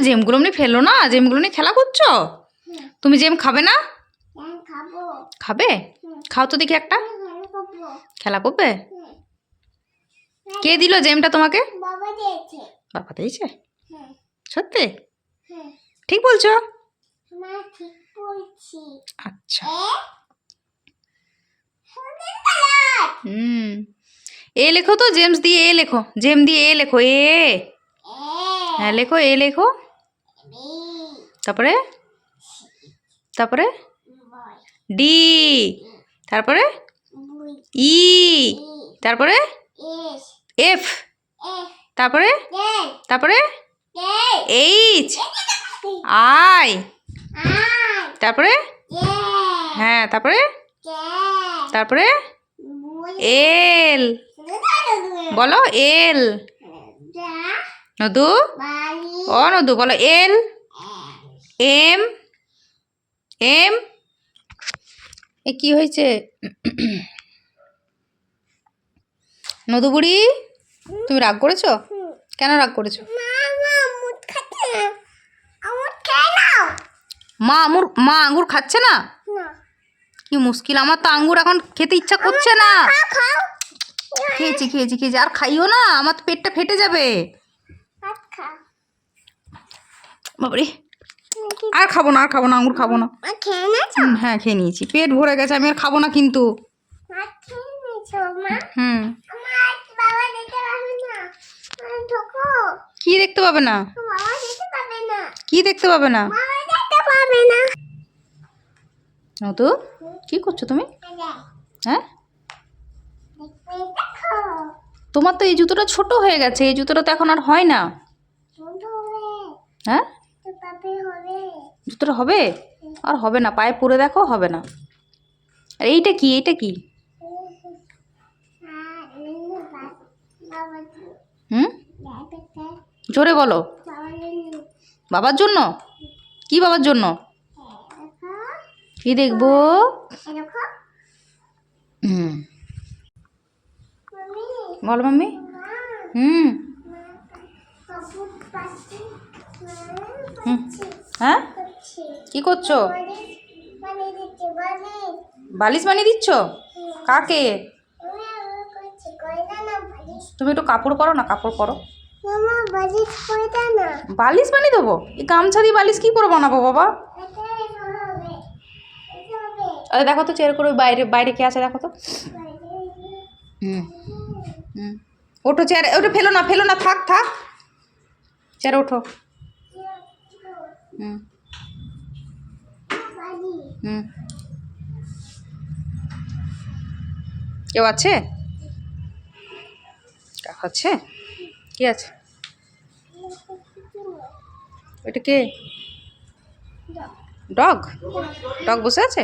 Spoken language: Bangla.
জেমগুলো এমনি ফেলো না জেমগুলো নিয়ে খেলা করছ? তুমি জেম খাবে না? হ্যাঁ খাবে। খাও তো দেখি একটা। খেলা করবে। কে দিল জেমটা তোমাকে? বাবা দিয়েছে। হ্যাঁ। সত্যি? হ্যাঁ। ঠিক বলছো? আচ্ছা। এ? হুম। এ লেখো তো জেমস দিয়ে এ লেখো। জেম দিয়ে এ লেখো এ। এ। হ্যাঁ লেখো এ লেখো। তারপরে? তারপরে? ডি। তারপরে? ই। তারপরে? এফ। তারপরে? তারপরে? এইচ। আই। তারপরে? হ্যাঁ তারপরে? তারপরে? এল। বলো এল। নদু? ও নদু বলো এল এম? এম? এ কি হয়েছে? নদু বুড়ি তুমি রাগ করেছ? কেন রাগ করেছ? মা আঙুর মা আঙ্গুর খাচ্ছে না? কি মুশকিল আমার তো আঙ্গুর এখন খেতে ইচ্ছা করছে না। খেয়েছি খেয়েছি খেয়েছি আর খাইও না আমার তো পেটটা ফেটে যাবে। বাবারে। আর খাব না আর খাব না আঙ্গুর খাব না। হ্যাঁ খেয়ে নিয়েছি। পেট ভরে গেছে আমি আর খাব না কিন্তু। হুম। কি দেখতে পাবে না? কি দেখতে পাবে না? নতু কি করছ তুমি? হ্যাঁ? তোমার তো এই জুতোটা ছোট হয়ে গেছে এই জুতোটা তো এখন আর হয় না। হ্যাঁ। তো জুতোটা হবে। আর হবে না, পায়ে পরে দেখো, হবে না। আর এইটা কি এইটা কি? হুম? জোরে বলো। বাবার জন্য? কি বাবার জন্য? কি দেখব? হুম। বলো মাম্মি। হুম। হ্যাঁ? কি করছ? বালিশ বানিয়ে দিচ্ছি? কাকে? তুমি একটু কাপড় করো না, কাপড় করো বালিশ বানিয়ে দেবো? এই গামছা দিয়ে বালিশ কি করে বানাবো বাবা? আরে দেখো তো চেয়ার করে বাইরে বাইরে কে আছে দেখো তো। হুম হুম। ওঠো চেয়ারে ওটা ফেলো না ফেলো না, থাক থাক। চেয়ারে ওঠো। হুম। হুম। কেউ আছে? আছে? কে আছে? ওইটা কে? ডগ ডগ বসে আছে?